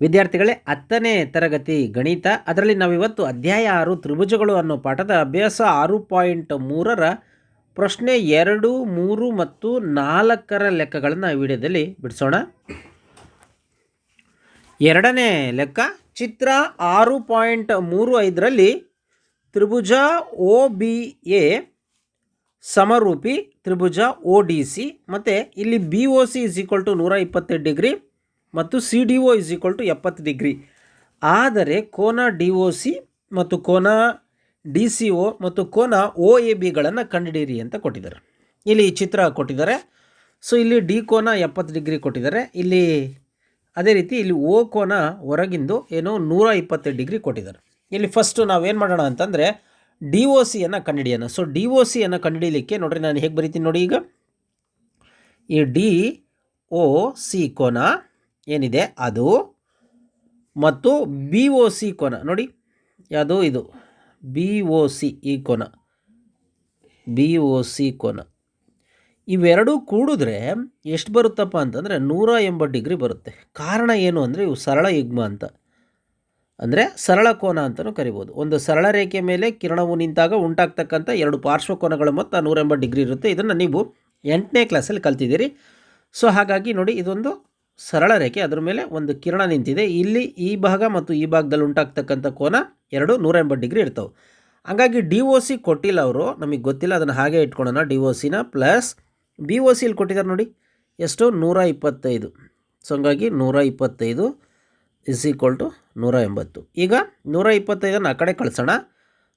ವಿದ್ಯಾರ್ಥಿಗಳೇ, ಹತ್ತನೇ ತರಗತಿ ಗಣಿತ, ಅದರಲ್ಲಿ ನಾವಿವತ್ತು ಅಧ್ಯಾಯ ಆರು ತ್ರಿಭುಜಗಳು ಅನ್ನೋ ಪಾಠದ ಅಭ್ಯಾಸ ಆರು ಪಾಯಿಂಟ್ ಮೂರರ ಪ್ರಶ್ನೆ ಎರಡು, ಮೂರು ಮತ್ತು ನಾಲ್ಕರ ಲೆಕ್ಕಗಳನ್ನು ವಿಡಿಯೋದಲ್ಲಿ ಬಿಡಿಸೋಣ. ಎರಡನೇ ಲೆಕ್ಕ, ಚಿತ್ರ ಆರು ಪಾಯಿಂಟ್ ಮೂರು ಐದರಲ್ಲಿ ತ್ರಿಭುಜ ಒ ಬಿ ಎ ಸಮರೂಪಿ, ತ್ರಿಭುಜ ಒ ಡಿ ಸಿ, ಮತ್ತು ಇಲ್ಲಿ B O C is equal to ನೂರ ಇಪ್ಪತ್ತೆರಡು ಡಿಗ್ರಿ. ಮತ್ತು C D O is equal to ಎಪ್ಪತ್ತು ಡಿಗ್ರಿ. ಆದರೆ ಕೋನ ಡಿ ಒ ಸಿ ಮತ್ತು ಕೋನ ಡಿ ಸಿ ಒ ಮತ್ತು ಕೋನ ಒ ಎ ಬಿಗಳನ್ನು ಕಂಡುಹಿಡಿಯಿರಿ ಅಂತ ಕೊಟ್ಟಿದ್ದಾರೆ. ಇಲ್ಲಿ ಚಿತ್ರ ಕೊಟ್ಟಿದ್ದಾರೆ. ಸೊ ಇಲ್ಲಿ ಡಿ ಕೋನ ಎಪ್ಪತ್ತು ಡಿಗ್ರಿ ಕೊಟ್ಟಿದ್ದಾರೆ. ಇಲ್ಲಿ ಅದೇ ರೀತಿ ಇಲ್ಲಿ ಓ ಕೋನ ಹೊರಗಿಂದು ಏನೋ ನೂರ ಇಪ್ಪತ್ತೈದು ಡಿಗ್ರಿ ಕೊಟ್ಟಿದ್ದಾರೆ. ಇಲ್ಲಿ ಫಸ್ಟು ನಾವೇನು ಮಾಡೋಣ ಅಂತಂದರೆ ಡಿ ಒ ಸಿಯನ್ನು ಕಂಡುಹಿಡಿಯೋಣ. ಸೊ ಡಿ ಒ ಸಿಯನ್ನು ಕಂಡುಹಿಡಿಯಲಿಕ್ಕೆ ನೋಡಿರಿ ನಾನು ಹೇಗೆ ಬರಿತೀನಿ ನೋಡಿ ಈಗ. ಈ ಡಿ ಒ ಸಿ ಕೋನ ಏನಿದೆ? ಅದು ಮತ್ತು ಬಿ ಒ ಸಿ ಕೋನ. ನೋಡಿ ಯಾವುದು ಇದು. ಬಿ ಒ ಸಿ ಈ ಕೋನ. ಬಿ ಒ ಸಿ ಕೋನ. ಇವೆರಡೂ ಕೂಡಿದ್ರೆ ಎಷ್ಟು ಬರುತ್ತಪ್ಪ ಅಂತಂದರೆ ನೂರ ಎಂಬತ್ತು ಡಿಗ್ರಿ ಬರುತ್ತೆ. ಕಾರಣ ಏನು ಅಂದರೆ ಇವು ಸರಳ ಯುಗ್ಮ ಅಂತ. ಅಂದರೆ ಸರಳ ಕೋನ ಅಂತಲೂ ಕರಿಬೋದು. ಒಂದು ಸರಳ ರೇಖೆ ಮೇಲೆ ಕಿರಣವು ನಿಂತಾಗ ಉಂಟಾಗ್ತಕ್ಕಂಥ ಎರಡು ಪಾರ್ಶ್ವಕೋನಗಳ ಮೊತ್ತ ನೂರ ಎಂಬತ್ತು ಡಿಗ್ರಿ ಇರುತ್ತೆ. ಇದನ್ನು ನೀವು ಎಂಟನೇ ಕ್ಲಾಸಲ್ಲಿ ಕಲ್ತಿದ್ದೀರಿ. ಸೊ ಹಾಗಾಗಿ ನೋಡಿ, ಇದೊಂದು ಸರಳ ರೇಖೆ, ಅದರ ಮೇಲೆ ಒಂದು ಕಿರಣ ನಿಂತಿದೆ. ಇಲ್ಲಿ ಈ ಭಾಗ ಮತ್ತು ಈ ಭಾಗದಲ್ಲಿ ಉಂಟಾಗ್ತಕ್ಕಂಥ ಕೋನ ಎರಡು ನೂರ ಎಂಬತ್ತು ಡಿಗ್ರಿ ಇರ್ತವೆ. ಹಾಗಾಗಿ ಡಿ ಒ ಸಿ ಕೊಟ್ಟಿಲ್ಲ ಅವರು, ನಮಗೆ ಗೊತ್ತಿಲ್ಲ, ಅದನ್ನು ಹಾಗೆ ಇಟ್ಕೊಳ್ಳೋಣ. ಡಿ ಒ ಸಿನ ಪ್ಲಸ್ ಬಿ ಒ ಸಿಲಿ ಕೊಟ್ಟಿದ್ದಾರೆ ನೋಡಿ, ಎಷ್ಟು? ನೂರ ಇಪ್ಪತ್ತೈದು ಸೊ, ಹಂಗಾಗಿ ನೂರ ಇಪ್ಪತ್ತೈದು ಇಸ್ ಈಕ್ವಲ್ ಟು ನೂರ ಎಂಬತ್ತು ಈಗ ನೂರ ಇಪ್ಪತ್ತೈದನ್ನು ಆ ಕಡೆ ಕಳಿಸೋಣ.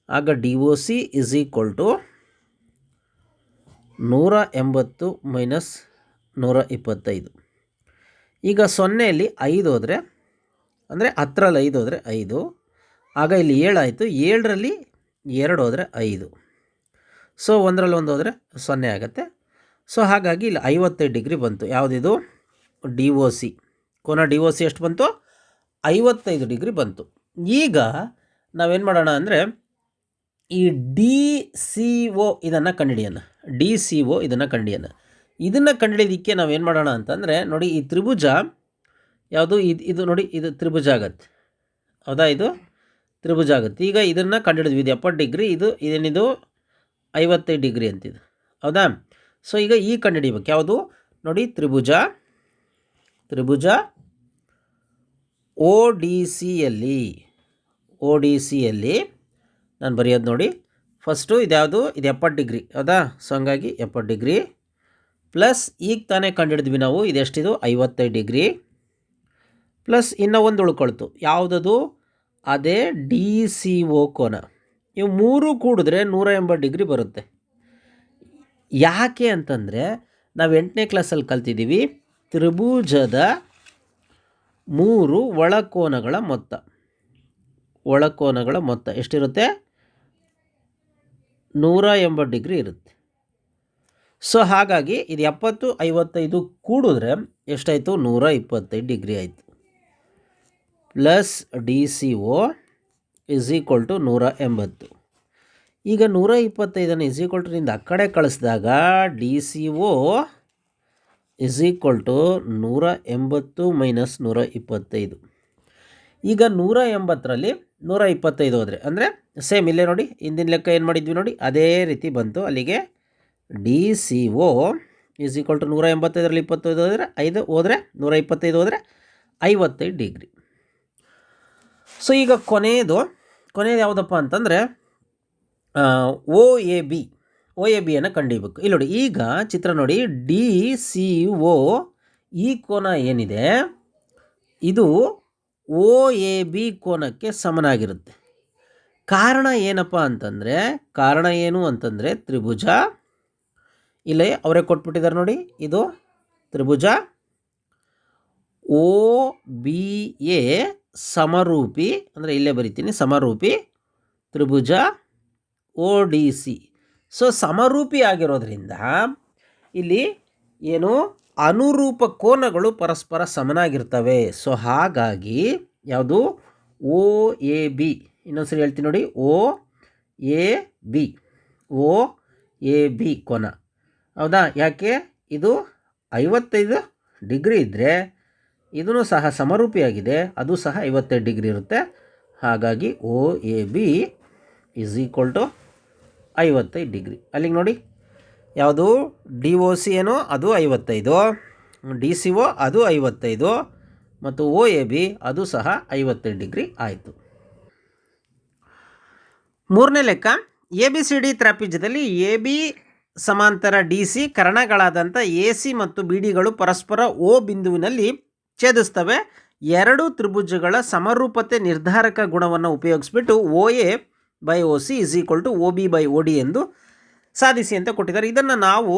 ಆಗ D O C is equal to ನೂರ ಎಂಬತ್ತು ಮೈನಸ್ ನೂರ ಇಪ್ಪತ್ತೈದು ಈಗ ಸೊನ್ನೆಯಲ್ಲಿ ಐದು ಹೋದರೆ, ಅಂದರೆ ಹತ್ತರಲ್ಲಿ ಐದು ಹೋದರೆ ಐದು, ಆಗ ಇಲ್ಲಿ ಏಳಾಯಿತು ಏಳರಲ್ಲಿ ಎರಡು ಹೋದರೆ ಐದು. ಸೊ ಒಂದರಲ್ಲಿ ಒಂದು ಹೋದರೆ ಸೊನ್ನೆ ಆಗುತ್ತೆ. ಸೊ ಹಾಗಾಗಿ ಇಲ್ಲಿ ಐವತ್ತೈದು ಡಿಗ್ರಿ ಬಂತು. ಯಾವುದಿದು? D O C. ಕೋನ ಡಿ ಒ ಸಿ ಎಷ್ಟು ಬಂತು? ಐವತ್ತೈದು ಡಿಗ್ರಿ ಬಂತು. ಈಗ ನಾವೇನು ಮಾಡೋಣ ಅಂದರೆ, ಈ ಡಿ ಸಿ ಒ ಇದನ್ನು ಕಂಡಿಡಿಯೋಣ ಡಿ ಸಿ ಒ ಇದನ್ನು ಕಂಡುಹಿಡಿಯೋಣ. ಇದನ್ನು ಕಂಡುಹಿಡಿಯೋದಕ್ಕೆ ಏನು ಮಾಡೋಣ ಅಂತಂದರೆ, ನೋಡಿ ಈ ತ್ರಿಭುಜ, ಯಾವುದು ಇದು ಇದು ನೋಡಿ ಇದು ತ್ರಿಭುಜ ಆಗತ್ತೆ. ಹೌದಾ ಇದು? ತ್ರಿಭುಜ ಆಗುತ್ತೆ. ಈಗ ಇದನ್ನು ಕಂಡುಹಿಡಿದ್ವಿ. ಇದು ಎಪ್ಪತ್ತು ಡಿಗ್ರಿ, ಇದು ಇದೇನಿದು ಐವತ್ತೈದು ಡಿಗ್ರಿ ಅಂತಿದು. ಹೌದಾ? ಸೊ ಈಗ ಈ ಕಂಡುಹಿಡಿಬೇಕು. ಯಾವುದು? ನೋಡಿ ತ್ರಿಭುಜ ತ್ರಿಭುಜ ಓ ಡಿ ಸಿಯಲ್ಲಿ ಓ ಡಿ ಸಿಯಲ್ಲಿ ನಾನು ಬರೆಯೋದು ನೋಡಿ. ಫಸ್ಟು ಇದ್ಯಾವುದು ಇದು ಎಪ್ಪತ್ತು ಡಿಗ್ರಿ. ಹೌದಾ? ಸೊ ಹಂಗಾಗಿ ಎಪ್ಪತ್ತು ಡಿಗ್ರಿ. ಪ್ಲಸ್ ಈಗ ತಾನೇ ಕಂಡುಹಿಡಿದ್ವಿ ನಾವು ಇದೆಷ್ಟಿದು? ಐವತ್ತೈದು ಡಿಗ್ರಿ. ಪ್ಲಸ್ ಇನ್ನೂ ಒಂದು ಉಳ್ಕೊಳ್ತು. ಯಾವುದದು? ಅದೇ ಡಿ ಸಿ ಒ ಕೋನ. ಇವು ಮೂರು ಕೂಡಿದ್ರೆ ನೂರ ಎಂಬತ್ತು ಡಿಗ್ರಿ ಬರುತ್ತೆ. ಯಾಕೆ ಅಂತಂದರೆ ನಾವು ಎಂಟನೇ ಕ್ಲಾಸಲ್ಲಿ ಕಲ್ತಿದ್ದೀವಿ ತ್ರಿಭುಜದ ಮೂರು ಒಳಕೋನಗಳ ಮೊತ್ತ. ಒಳಕೋನಗಳ ಮೊತ್ತ ಎಷ್ಟಿರುತ್ತೆ? ನೂರ ಎಂಬತ್ತು ಡಿಗ್ರಿ ಇರುತ್ತೆ. ಸೊ ಹಾಗಾಗಿ ಇದು ಎಪ್ಪತ್ತು ಐವತ್ತೈದು ಕೂಡಿದ್ರೆ ಎಷ್ಟಾಯಿತು? ನೂರ ಇಪ್ಪತ್ತೈದು ಡಿಗ್ರಿ ಆಯಿತು. Plus D C O is equal to ನೂರ ಎಂಬತ್ತು. ಈಗ ನೂರ ಇಪ್ಪತ್ತೈದನ್ನು ಇಸ್ ಈಕ್ವಲ್ ಟು ನಿಂದ ಆ ಕಡೆ ಕಳಿಸಿದಾಗ D C O is equal to ನೂರ ಎಂಬತ್ತು ಮೈನಸ್ ನೂರ ಇಪ್ಪತ್ತೈದು. ಈಗ ನೂರ ಎಂಬತ್ತರಲ್ಲಿ ನೂರ ಇಪ್ಪತ್ತೈದು ಹೋದರೆ, ಅಂದರೆ ಸೇಮ್ ಇಲ್ಲೇ ನೋಡಿ, ಹಿಂದಿನ ಲೆಕ್ಕ ಏನು ಮಾಡಿದ್ವಿ ನೋಡಿ, ಅದೇ ರೀತಿ ಬಂತು ಅಲ್ಲಿಗೆ D C O is equal to ನೂರ ಎಂಬತ್ತೈದರಲ್ಲಿ ಇಪ್ಪತ್ತೈದು ಹೋದರೆ ಐದು, ಹೋದರೆ ನೂರ ಇಪ್ಪತ್ತೈದು ಹೋದರೆ ಐವತ್ತೈದು ಡಿಗ್ರಿ. ಸೊ ಈಗ ಕೊನೆಯದು. ಕೊನೆಯದು ಯಾವುದಪ್ಪ ಅಂತಂದರೆ O A B, O A ಬಿಯನ್ನು ಕಂಡಿಬೇಕು. ಇಲ್ಲಿ ನೋಡಿ, ಈಗ ಚಿತ್ರ ನೋಡಿ, ಡಿ ಸಿ ಒ ಈ ಕೋನ ಏನಿದೆ? ಇದು ಓ ಎ ಬಿ ಕೋನಕ್ಕೆ ಸಮನಾಗಿರುತ್ತೆ. ಕಾರಣ ಏನಪ್ಪ ಅಂತಂದರೆ, ಕಾರಣ ಏನು ಅಂತಂದರೆ, ತ್ರಿಭುಜ ಇಲ್ಲೇ ಅವರೇ ಕೊಟ್ಬಿಟ್ಟಿದ್ದಾರೆ ನೋಡಿ, ಇದು ತ್ರಿಭುಜ. ಓ ಬಿ ಎ ಸಮರೂಪಿ, ಅಂದರೆ ಇಲ್ಲೇ ಬರಿತೀನಿ, ಸಮರೂಪಿ, ತ್ರಿಭುಜ ಓ ಡಿ ಸಿ. ಸೊ ಸಮರೂಪಿ ಆಗಿರೋದ್ರಿಂದ ಇಲ್ಲಿ ಏನು ಅನುರೂಪ ಕೋನಗಳು ಪರಸ್ಪರ ಸಮನಾಗಿರ್ತವೆ. ಸೊ ಹಾಗಾಗಿ ಯಾವುದು? O A B. ಇನ್ನೊಂದ್ಸರಿ ಹೇಳ್ತೀನಿ ನೋಡಿ O A B. O A B ಕೋನ. ಹೌದಾ? ಯಾಕೆ? ಇದು ಐವತ್ತೈದು ಡಿಗ್ರಿ ಇದ್ದರೆ ಇದೂ ಸಹ ಸಮರೂಪಿಯಾಗಿದೆ. ಅದು ಸಹ ಐವತ್ತೈದು ಡಿಗ್ರಿ ಇರುತ್ತೆ. ಹಾಗಾಗಿ O A B is equal to ಐವತ್ತೈದು ಡಿಗ್ರಿ. ಅಲ್ಲಿಗೆ ನೋಡಿ. ಯಾವುದು? ಡಿ ಒ ಸಿ ಏನೋ? ಅದು ಐವತ್ತೈದು. ಡಿ ಸಿ ಒ ಅದು ಐವತ್ತೈದು. ಮತ್ತು ಒ ಎ ಬಿ ಅದು ಸಹ ಐವತ್ತೈದು ಡಿಗ್ರಿ ಆಯಿತು. ಮೂರನೇ ಲೆಕ್ಕ. ಎ ಬಿ ಸಿ ಡಿ ತ್ರಾಪಿಜ್ಯದಲ್ಲಿ ಎ ಬಿ ಸಮಾಂತರ ಡಿ ಸಿ ಕರಣಗಳಾದಂಥ ಎ ಸಿ ಮತ್ತು ಬಿ ಡಿಗಳು ಪರಸ್ಪರ ಓ ಬಿಂದುವಿನಲ್ಲಿ ಛೇದಿಸ್ತವೆ. ಎರಡು ತ್ರಿಭುಜಗಳ ಸಮರೂಪತೆ ನಿರ್ಧಾರಕ ಗುಣವನ್ನು ಉಪಯೋಗಿಸ್ಬಿಟ್ಟು O A by O C is equal to O B by O D ಎಂದು ಸಾಧಿಸಿ ಅಂತ ಕೊಟ್ಟಿದ್ದಾರೆ. ಇದನ್ನು ನಾವು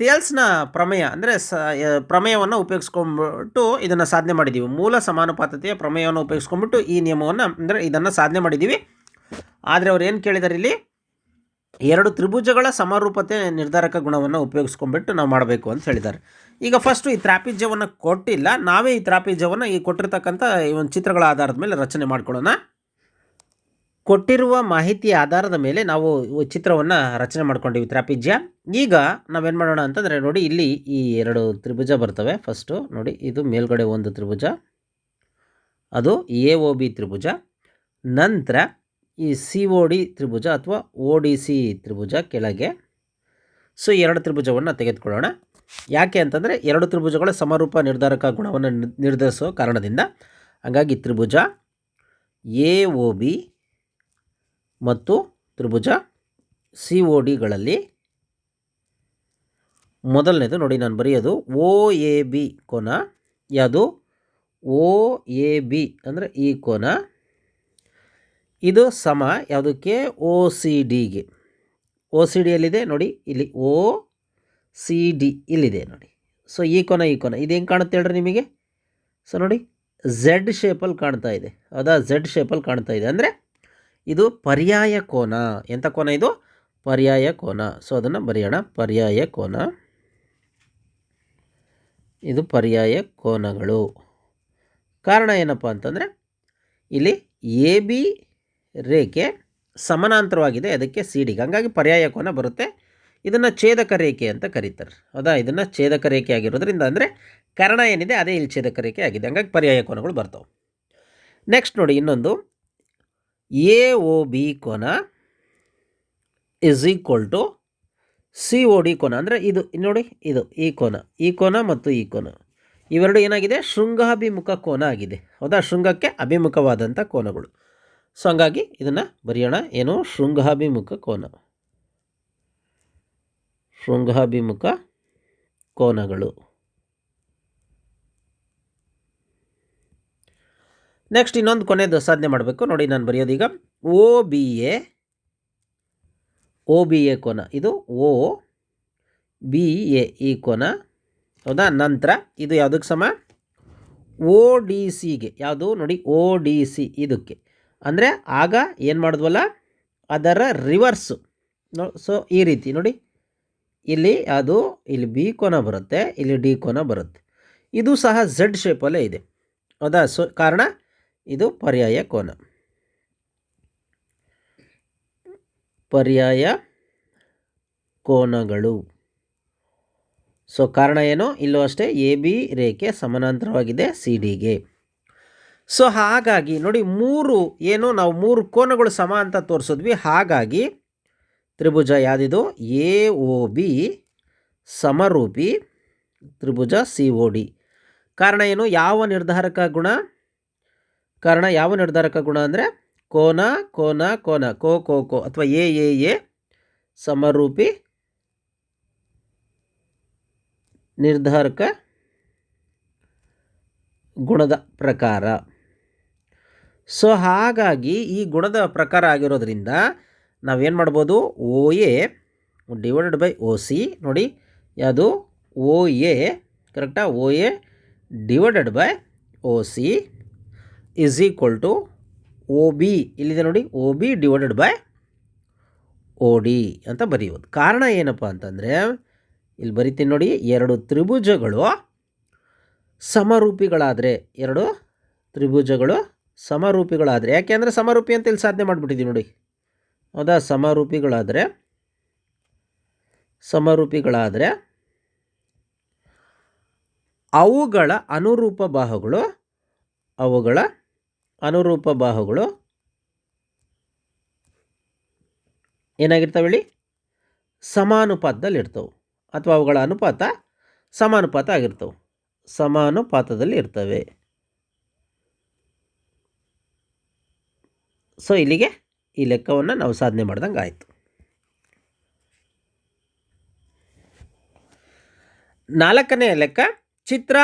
ತೇಲ್ಸ್ನ ಪ್ರಮೇಯ ಅಂದರೆ ಸ ಪ್ರಮೇಯವನ್ನು ಉಪಯೋಗಿಸ್ಕೊಂಬಿಟ್ಟು ಇದನ್ನು ಸಾಧನೆ ಮಾಡಿದ್ದೀವಿ. ಮೂಲ ಸಮಾನುಪಾತತೆಯ ಪ್ರಮೇಯವನ್ನು ಉಪಯೋಗಿಸ್ಕೊಂಡ್ಬಿಟ್ಟು ಈ ನಿಯಮವನ್ನು ಅಂದರೆ ಇದನ್ನು ಸಾಧನೆ ಮಾಡಿದ್ದೀವಿ. ಆದರೆ ಅವ್ರು ಏನು ಕೇಳಿದಾರೆ ಇಲ್ಲಿ? ಎರಡು ತ್ರಿಭುಜಗಳ ಸಮರೂಪತೆ ನಿರ್ಧಾರಕ ಗುಣವನ್ನು ಉಪಯೋಗಿಸ್ಕೊಂಡ್ಬಿಟ್ಟು ನಾವು ಮಾಡಬೇಕು ಅಂತ ಹೇಳಿದ್ದಾರೆ. ಈಗ ಫಸ್ಟು ಈ ತ್ರಾಪಿಜ್ಯವನ್ನು ಕೊಟ್ಟಿಲ್ಲ, ನಾವೇ ಈ ತ್ರಾಪಿಜ್ಯವನ್ನು ಈ ಕೊಟ್ಟಿರ್ತಕ್ಕಂಥ ಈ ಒಂದು ಚಿತ್ರಗಳ ಆಧಾರದ ಮೇಲೆ ರಚನೆ ಮಾಡ್ಕೊಳ್ಳೋಣ. ಕೊಟ್ಟಿರುವ ಮಾಹಿತಿಯ ಆಧಾರದ ಮೇಲೆ ನಾವು ಚಿತ್ರವನ್ನು ರಚನೆ ಮಾಡ್ಕೊಂಡಿವಿ ತ್ರಾಪಿಜ್ಯ. ಈಗ ನಾವೇನು ಮಾಡೋಣ ಅಂತಂದರೆ ನೋಡಿ, ಇಲ್ಲಿ ಈ ಎರಡು ತ್ರಿಭುಜ ಬರ್ತವೆ. ಫಸ್ಟು ನೋಡಿ, ಇದು ಮೇಲ್ಗಡೆ ಒಂದು ತ್ರಿಭುಜ, ಅದು ಎ ಒ ಬಿ ತ್ರಿಭುಜ. ನಂತರ ಈ ಸಿ ಒ ಡಿ ತ್ರಿಭುಜ ಅಥವಾ ಓ ಡಿ ಸಿ ತ್ರಿಭುಜ ಕೆಳಗೆ. ಸೊ ಎರಡು ತ್ರಿಭುಜವನ್ನು ತೆಗೆದುಕೊಳ್ಳೋಣ. ಯಾಕೆ ಅಂತಂದರೆ ಎರಡು ತ್ರಿಭುಜಗಳ ಸಮರೂಪ ನಿರ್ಧಾರಕ ಗುಣವನ್ನು ನಿರ್- ನಿರ್ಧರಿಸೋ ಕಾರಣದಿಂದ. ಹಾಗಾಗಿ ತ್ರಿಭುಜ ಎ ಒ ಬಿ ಮತ್ತು ತ್ರಿಭುಜ ಸಿ ಒ ಡಿಗಳಲ್ಲಿ ಮೊದಲನೇದು ನೋಡಿ ನಾನು ಬರೆಯೋದು ಓ ಎ ಬಿ ಕೋನ. ಯಾವುದು? ಓ ಎ ಬಿ ಅಂದರೆ ಈ ಕೋನ. ಇದು ಸಮ ಯಾವುದಕ್ಕೆ? ಒ ಸಿ ಡಿಗೆ ಒ ಸಿ ಡಿಯಲ್ಲಿದೆ ನೋಡಿ? ಇಲ್ಲಿ ಒ ಸಿ ಡಿ ಇಲ್ಲಿದೆ ನೋಡಿ. ಸೊ ಈ ಕೋನ ಈ ಕೋನ. ಇದೇನು ಕಾಣುತ್ತೆ ಹೇಳ್ರಿ ನಿಮಗೆ? ಸೊ ನೋಡಿ ಝೆಡ್ ಶೇಪಲ್ಲಿ ಕಾಣ್ತಾ ಇದೆ. ಹೌದಾ? ಝೆಡ್ ಶೇಪಲ್ಲಿ ಕಾಣ್ತಾ ಇದೆ. ಅಂದರೆ ಇದು ಪರ್ಯಾಯ ಕೋನ. ಎಂಥ ಕೋನ ಇದು? ಪರ್ಯಾಯ ಕೋನ. ಸೊ ಅದನ್ನು ಬರೆಯೋಣ. ಪರ್ಯಾಯ ಕೋನ. ಇದು ಪರ್ಯಾಯ ಕೋನಗಳು. ಕಾರಣ ಏನಪ್ಪ ಅಂತಂದರೆ, ಇಲ್ಲಿ ಎ ಬಿ ರೇಖೆ ಸಮಾನಾಂತರವಾಗಿದೆ. ಅದಕ್ಕೆ ಸಿ ಡಿಗೆ ಹಂಗಾಗಿ ಪರ್ಯಾಯ ಕೋನ ಬರುತ್ತೆ. ಇದನ್ನು ಛೇದಕ ರೇಖೆ ಅಂತ ಕರೀತಾರೆ. ಹೌದಾ? ಇದನ್ನು ಛೇದಕ ರೇಖೆ ಆಗಿರೋದ್ರಿಂದ ಅಂದರೆ ಕರ್ಣ ಏನಿದೆ ಅದೇ ಇಲ್ಲಿ ಛೇದಕ ರೇಖೆ ಆಗಿದೆ. ಹಂಗಾಗಿ ಪರ್ಯಾಯ ಕೋನಗಳು ಬರ್ತವೆ. ನೆಕ್ಸ್ಟ್ ನೋಡಿ ಇನ್ನೊಂದು. ಎ ಒ ಬಿ ಕೋನ is equal to C O D ಕೋನ. ಅಂದರೆ ಇದು ನೋಡಿ ಇದು ಈ ಕೋನ. ಈ ಕೋನ ಮತ್ತು ಈ ಕೋನ. ಇವೆರಡು ಏನಾಗಿದೆ? ಶೃಂಗಾಭಿಮುಖ ಕೋನ ಆಗಿದೆ. ಹೌದಾ? ಶೃಂಗಕ್ಕೆ ಅಭಿಮುಖವಾದಂಥ ಕೋನಗಳು. ಸೊ ಹಂಗಾಗಿ ಇದನ್ನು ಬರೆಯೋಣ. ಏನು? ಶೃಂಗಾಭಿಮುಖ ಕೋನ. ಶೃಂಗಾಭಿಮುಖ ಕೋನಗಳು. ನೆಕ್ಸ್ಟ್ ಇನ್ನೊಂದು ಕೊನೆಯದು ಸಾಧನೆ ಮಾಡಬೇಕು. ನೋಡಿ ನಾನು ಬರೆಯೋದೀಗ. O B A O B A ಕೋನ. ಇದು ಓ ಬಿ ಎ ಈ ಕೋನ. ಹೌದಾ? ನಂತರ ಇದು ಯಾವುದಕ್ಕೆ ಸಮ? ಓ ಡಿ ಸಿಗೆ ಯಾವುದು? ನೋಡಿ ಓ ಡಿ ಸಿ ಇದಕ್ಕೆ. ಅಂದರೆ ಆಗ ಏನು ಮಾಡಿದ್ವಲ್ಲ? ಅದರ ರಿವರ್ಸು ನೋ ಸೊ ಈ ರೀತಿ ನೋಡಿ. ಇಲ್ಲಿ ಅದು, ಇಲ್ಲಿ ಬಿ ಕೋನ ಬರುತ್ತೆ, ಇಲ್ಲಿ ಡಿ ಕೋನ ಬರುತ್ತೆ. ಇದು ಸಹ ಝೆಡ್ ಶೇಪಲ್ಲೇ ಇದೆ. ಹೌದಾ? ಸೊ ಕಾರಣ? ಇದು ಪರ್ಯಾಯ ಕೋನ. ಪರ್ಯಾಯ ಕೋನಗಳು. ಸೊ ಕಾರಣ ಏನು? ಇಲ್ಲೂ ಅಷ್ಟೇ ಎ ಬಿ ರೇಖೆ ಸಮಾನಾಂತರವಾಗಿದೆ ಸಿ ಡಿಗೆ ಸೊ ಹಾಗಾಗಿ ನೋಡಿ ಮೂರು ಏನು ನಾವು ಮೂರು ಕೋನಗಳು ಸಮ ಅಂತ ತೋರಿಸಿದ್ವಿ. ಹಾಗಾಗಿ ತ್ರಿಭುಜ ಯಾವುದಿದು? ಎ ಒ ಬಿ ಸಮರೂಪಿ ತ್ರಿಭುಜ ಸಿ ಒ ಡಿ. ಕಾರಣ ಏನು? ಯಾವ ನಿರ್ಧಾರಕ ಗುಣ? ಕಾರಣ ಯಾವ ನಿರ್ಧಾರಕ ಗುಣ ಅಂದರೆ ಕೋನ ಕೋನ ಕೋನ, ಕೋ ಕೋ ಕೋ ಅಥವಾ ಎ ಎ ಎ ಸಮರೂಪಿ ನಿರ್ಧಾರಕ ಗುಣದ ಪ್ರಕಾರ. ಸೊ ಹಾಗಾಗಿ ಈ ಗುಣದ ಪ್ರಕಾರ ಆಗಿರೋದ್ರಿಂದ ನಾವೇನು ಮಾಡ್ಬೋದು? O A divided by O C. ನೋಡಿ, ಯಾವುದು? ಓ ಎ, ಕರೆಕ್ಟಾ? O A divided by O C is equal to O B. ಇಲ್ಲಿದೆ ನೋಡಿ, O B divided by O D ಅಂತ ಬರೆಯೋದು ಕಾರಣ ಏನಪ್ಪ ಅಂತಂದರೆ, ಇಲ್ಲಿ ಬರಿತೀನಿ ನೋಡಿ, ಎರಡು ತ್ರಿಭುಜಗಳು ಸಮರೂಪಿಗಳಾದರೆ ಎರಡು ತ್ರಿಭುಜಗಳು ಸಮರೂಪಿಗಳಾದರೆ, ಯಾಕೆ ಅಂದರೆ ಸಮರೂಪಿ ಅಂತ ಇಲ್ಲಿ ಸಾಧನೆ ಮಾಡಿಬಿಟ್ಟಿದ್ದೀವಿ ನೋಡಿ. ಹೌದಾ? ಸಮರೂಪಿಗಳಾದರೆ ಸಮರೂಪಿಗಳಾದರೆ ಅವುಗಳ ಅನುರೂಪ ಬಾಹುಗಳು, ಅವುಗಳ ಅನುರೂಪ ಬಾಹುಗಳು ಏನಾಗಿರ್ತವೆ ಹೇಳಿ? ಸಮಾನುಪಾತದಲ್ಲಿ ಇರ್ತವೆ ಅಥವಾ ಅವುಗಳ ಅನುಪಾತ ಸಮಾನುಪಾತ ಆಗಿರ್ತವೆ. ಸಮಾನುಪಾತದಲ್ಲಿ ಇರ್ತವೆ ಸೊ ಇಲ್ಲಿಗೆ ಈ ಲೆಕ್ಕವನ್ನು ನಾವು ಸಾಧನೆ ಮಾಡ್ದಂಗೆ ಆಯಿತು. ನಾಲ್ಕನೇ ಲೆಕ್ಕ, ಚಿತ್ರ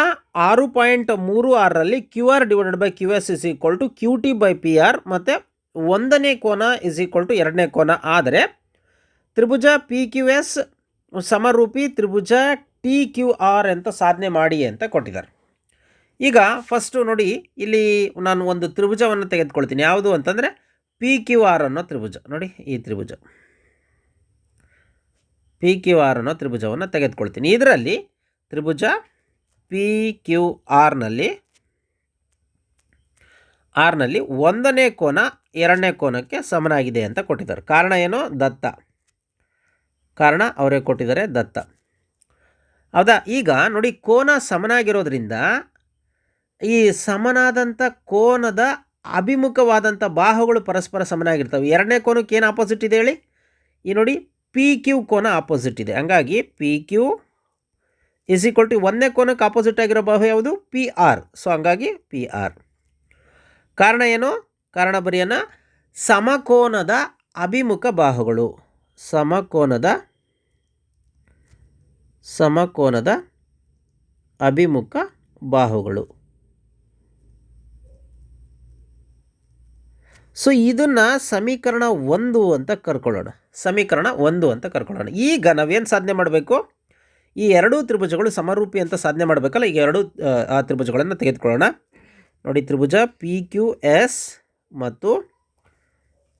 ಆರು ಪಾಯಿಂಟ್ ಮೂರು ಆರರಲ್ಲಿ Q R divided by Q S is equal to Q T by P R ಮತ್ತು ಒಂದನೇ ಕೋನ ಇಸ್ ಈಕ್ವಲ್ ಟು ಎರಡನೇ ಕೋನ ಆದರೆ ತ್ರಿಭುಜ ಪಿ ಕ್ಯೂ ಎಸ್ ಸಮರೂಪಿ ತ್ರಿಭುಜ ಟಿ ಕ್ಯೂ ಆರ್ ಅಂತ ಸಾಧನೆ ಮಾಡಿ ಅಂತ ಕೊಟ್ಟಿದ್ದಾರೆ. ಈಗ ಫಸ್ಟು ನೋಡಿ, ಇಲ್ಲಿ ನಾನು ಒಂದು ತ್ರಿಭುಜವನ್ನು ತೆಗೆದುಕೊಳ್ತೀನಿ. ಯಾವುದು ಅಂತಂದರೆ ಪಿ ಕ್ಯೂ ಆರ್ ಅನ್ನೋ ತ್ರಿಭುಜ. ನೋಡಿ ಈ ತ್ರಿಭುಜ. ಪಿ ಕ್ಯೂ ಆರ್ ಅನ್ನೋ ತ್ರಿಭುಜವನ್ನು ತೆಗೆದುಕೊಳ್ತೀನಿ. ಇದರಲ್ಲಿ ತ್ರಿಭುಜ ಪಿ ಕ್ಯೂ ಆರ್ನಲ್ಲಿ ಆರ್ನಲ್ಲಿ ಒಂದನೇ ಕೋನ ಎರಡನೇ ಕೋನಕ್ಕೆ ಸಮನಾಗಿದೆ ಅಂತ ಕೊಟ್ಟಿದ್ದಾರೆ. ಕಾರಣ ಏನು? ದತ್ತ. ಕಾರಣ ಅವರೇ ಕೊಟ್ಟಿದ್ದಾರೆ ದತ್ತ. ಹೌದಾ? ಈಗ ನೋಡಿ ಕೋನ ಸಮನಾಗಿರೋದ್ರಿಂದ ಈ ಸಮನಾದಂಥ ಕೋನದ ಅಭಿಮುಖವಾದಂಥ ಬಾಹುಗಳು ಪರಸ್ಪರ ಸಮನಾಗಿರ್ತವೆ. ಎರಡನೇ ಕೋನಕ್ಕೆ ಏನು ಆಪೋಸಿಟ್ ಇದೆ ಹೇಳಿ? ಈ ನೋಡಿ ಪಿ ಕ್ಯೂ ಕೋನ ಆಪೋಸಿಟ್ ಇದೆ. ಹಂಗಾಗಿ P Q is equal to ಒಂದನೇ ಕೋನಕ್ಕೆ ಆಪೋಸಿಟ್ ಆಗಿರೋ ಬಾಹು ಯಾವುದು? ಪಿ ಆರ್ ಸೊ ಹಂಗಾಗಿ ಪಿ ಆರ್ ಕಾರಣ ಏನು? ಕಾರಣ ಬರೆಯೋಣ ಸಮಕೋನದ ಅಭಿಮುಖ ಬಾಹುಗಳು. ಸಮಕೋನದ ಸಮಕೋನದ ಅಭಿಮುಖ ಬಾಹುಗಳು. ಸೊ ಇದನ್ನು ಸಮೀಕರಣ ಒಂದು ಅಂತ ಕರ್ಕೊಳ್ಳೋಣ. ಸಮೀಕರಣ ಒಂದು ಅಂತ ಕರ್ಕೊಳ್ಳೋಣ. ಈಗ ನಾವೇನು ಸಾಧನೆ ಮಾಡಬೇಕು? ಈ ಎರಡೂ ತ್ರಿಭುಜಗಳು ಸಮರೂಪಿ ಅಂತ ಸಾಧನೆ ಮಾಡಬೇಕಲ್ಲ? ಈಗ ಎರಡೂ ಆ, ತ್ರಿಭುಜಗಳನ್ನು ತೆಗೆದುಕೊಳ್ಳೋಣ. ನೋಡಿ ತ್ರಿಭುಜ ಪಿ ಕ್ಯೂ ಎಸ್ ಮತ್ತು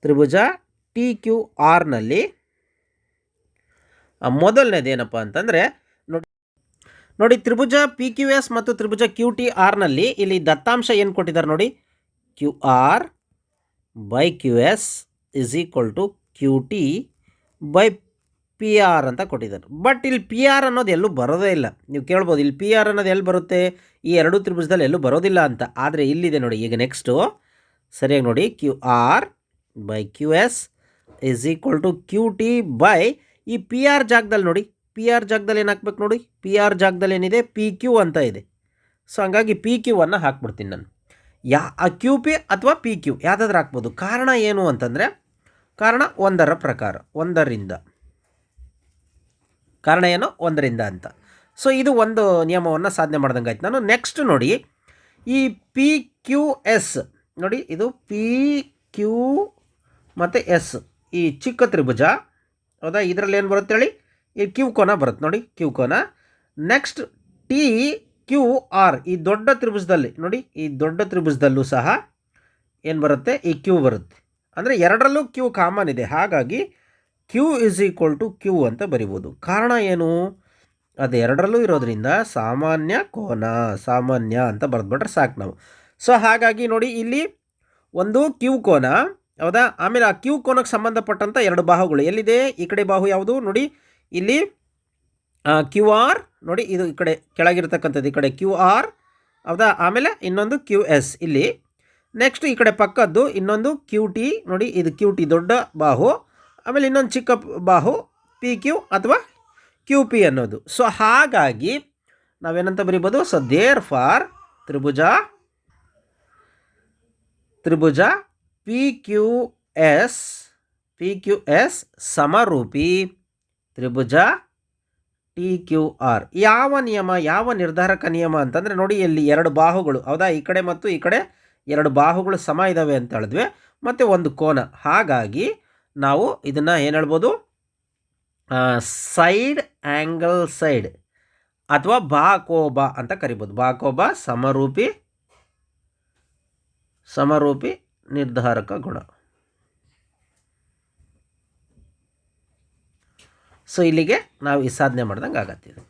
ತ್ರಿಭುಜ ಟಿ ಕ್ಯೂ ಆರ್ನಲ್ಲಿ ಮೊದಲನೇದೇನಪ್ಪ ಅಂತಂದರೆ ನೋಡಿ ತ್ರಿಭುಜ ಪಿ ಕ್ಯೂ ಎಸ್ ಮತ್ತು ತ್ರಿಭುಜ ಕ್ಯೂ ಟಿ ಆರ್ನಲ್ಲಿ ಇಲ್ಲಿ ದತ್ತಾಂಶ ಏನು ಕೊಟ್ಟಿದ್ದಾರೆ ನೋಡಿ? Q R by Q S is equal to Q T by P R ಅಂತ ಕೊಟ್ಟಿದ್ದಾರೆ ಬಟ್ ಇಲ್ಲಿ ಪಿ ಆರ್ ಅನ್ನೋದು ಎಲ್ಲೂ ಬರೋದೇ ಇಲ್ಲ. ನೀವು ಕೇಳ್ಬೋದು, ಇಲ್ಲಿ ಪಿ ಆರ್ ಅನ್ನೋದು ಎಲ್ಲಿ ಬರುತ್ತೆ? ಈ ಎರಡು ತ್ರಿಭುಜದಲ್ಲಿ ಎಲ್ಲೂ ಬರೋದಿಲ್ಲ ಅಂತ. ಆದರೆ ಇಲ್ಲಿದೆ ನೋಡಿ, ಈಗ ನೆಕ್ಸ್ಟು ಸರಿಯಾಗಿ ನೋಡಿ Q R by Q S is equal to Q T by ಈ ಪಿ ಆರ್ ಜಾಗದಲ್ಲಿ ನೋಡಿ ಪಿ ಆರ್ ಜಾಗದಲ್ಲಿ ಏನು ಹಾಕ್ಬೇಕು ನೋಡಿ? ಪಿ ಆರ್ ಜಾಗದಲ್ಲಿ ಏನಿದೆ? ಪಿ ಕ್ಯೂ ಅಂತ ಇದೆ. ಸೊ ಹಂಗಾಗಿ ಪಿ ಕ್ಯೂ ಅನ್ನು ಹಾಕ್ಬಿಡ್ತೀನಿ ನಾನು. ಯಾ ಕ್ಯೂ ಪಿ ಅಥವಾ ಪಿ ಕ್ಯೂ ಯಾವುದಾದ್ರೂ ಹಾಕ್ಬೋದು. ಕಾರಣ ಏನು ಅಂತಂದರೆ, ಕಾರಣ ಒಂದರ ಪ್ರಕಾರ, ಒಂದರಿಂದ. ಕಾರಣ ಏನು? ಒಂದರಿಂದ ಅಂತ. ಸೊ ಇದು ಒಂದು ನಿಯಮವನ್ನು ಸಾಧನೆ ಮಾಡ್ದಂಗೆ ಆಯ್ತು ನಾನು ನೆಕ್ಸ್ಟ್ ನೋಡಿ, ಈ ಪಿ ಕ್ಯೂ ಎಸ್ ನೋಡಿ, ಇದು ಪಿ ಕ್ಯೂ ಮತ್ತು ಎಸ್ ಈ ಚಿಕ್ಕ ತ್ರಿಭುಜ, ಹೌದಾ? ಇದರಲ್ಲಿ ಏನು ಬರುತ್ತೆ ಹೇಳಿ? ಈ ಕ್ಯೂ ಕೋನ ಬರುತ್ತೆ. ನೋಡಿ ಕ್ಯೂ ಕೋನ. ನೆಕ್ಸ್ಟ್ ಟಿ ಕ್ಯೂ ಆರ್, ಈ ದೊಡ್ಡ ತ್ರಿಭುಜದಲ್ಲಿ, ನೋಡಿ, ಈ ದೊಡ್ಡ ತ್ರಿಭುಜದಲ್ಲೂ ಸಹ ಏನು ಬರುತ್ತೆ? ಈ ಕ್ಯೂ ಬರುತ್ತೆ. ಅಂದರೆ ಎರಡರಲ್ಲೂ ಕ್ಯೂ ಕಾಮನ್ ಇದೆ. ಹಾಗಾಗಿ Q is equal to Q ಅಂತ ಬರಿಬೋದು. ಕಾರಣ ಏನು? ಅದು ಎರಡರಲ್ಲೂ ಇರೋದ್ರಿಂದ ಸಾಮಾನ್ಯ ಕೋನ, ಸಾಮಾನ್ಯ ಅಂತ ಬರೆದ್ಬಿಟ್ರೆ ಸಾಕು ನಾವು. ಸೊ ಹಾಗಾಗಿ ನೋಡಿ, ಇಲ್ಲಿ ಒಂದು ಕ್ಯೂ ಕೋನ, ಹೌದಾ? ಆಮೇಲೆ ಆ ಕ್ಯೂ ಕೋನಕ್ಕೆ ಸಂಬಂಧಪಟ್ಟಂಥ ಎರಡು ಬಾಹುಗಳು ಎಲ್ಲಿದೆ? ಈ ಕಡೆ ಬಾಹು ಯಾವುದು? ನೋಡಿ, ಇಲ್ಲಿ ಕ್ಯೂ ಆರ್ ನೋಡಿ ಇದು ಈ ಕಡೆ ಕೆಳಗಿರ್ತಕ್ಕಂಥದ್ದು, ಈ ಕಡೆ ಕ್ಯೂ ಆರ್ ಹೌದಾ? ಆಮೇಲೆ ಇನ್ನೊಂದು ಕ್ಯೂ ಎಸ್ ಇಲ್ಲಿ. ನೆಕ್ಸ್ಟ್ ಈ ಕಡೆ ಪಕ್ಕದ್ದು ಇನ್ನೊಂದು ಕ್ಯೂ ಟಿ ನೋಡಿ ಇದು ಕ್ಯೂ ಟಿ ದೊಡ್ಡ ಬಾಹು. ಆಮೇಲೆ ಇನ್ನೊಂದು ಚಿಕ್ಕ ಬಾಹು ಪಿ ಕ್ಯೂ ಅಥವಾ ಕ್ಯೂ ಪಿ ಅನ್ನೋದು. ಸೊ ಹಾಗಾಗಿ ನಾವೇನಂತ ಬರಿಬೋದು? ಸೊ ದೇರ್ ಫಾರ್ ತ್ರಿಭುಜ ತ್ರಿಭುಜ P Q S P Q S ಸಮರೂಪಿ, ತ್ರಿಭುಜ ಟಿ ಕ್ಯೂ ಆರ್ ಯಾವ ನಿಯಮ, ಯಾವ ನಿರ್ಧಾರಕ ನಿಯಮ ಅಂತಂದರೆ ನೋಡಿ ಇಲ್ಲಿ ಎರಡು ಬಾಹುಗಳು. ಹೌದಾ? ಈ ಕಡೆ ಮತ್ತು ಈ ಕಡೆ ಎರಡು ಬಾಹುಗಳು ಸಮ ಇದ್ದಾವೆ ಅಂತ ಹೇಳಿದ್ವಿ. ಮತ್ತು ಒಂದು ಕೋನ. ಹಾಗಾಗಿ ನಾವು ಇದನ್ನು ಏನು ಹೇಳ್ಬೋದು? ಸೈಡ್ ಆ್ಯಂಗಲ್ ಸೈಡ್ ಅಥವಾ ಬಾಕೋಬ ಅಂತ ಕರಿಬೋದು. ಬಾಕೋಬ ಸಮರೂಪಿ ಸಮರೂಪಿ ನಿರ್ಧಾರಕ ಗುಣ. ಸೊ ಇಲ್ಲಿಗೆ ನಾವು ಈ ಸಾಧನೆ ಮಾಡ್ದಂಗೆ ಆಗತ್ತಿದೆ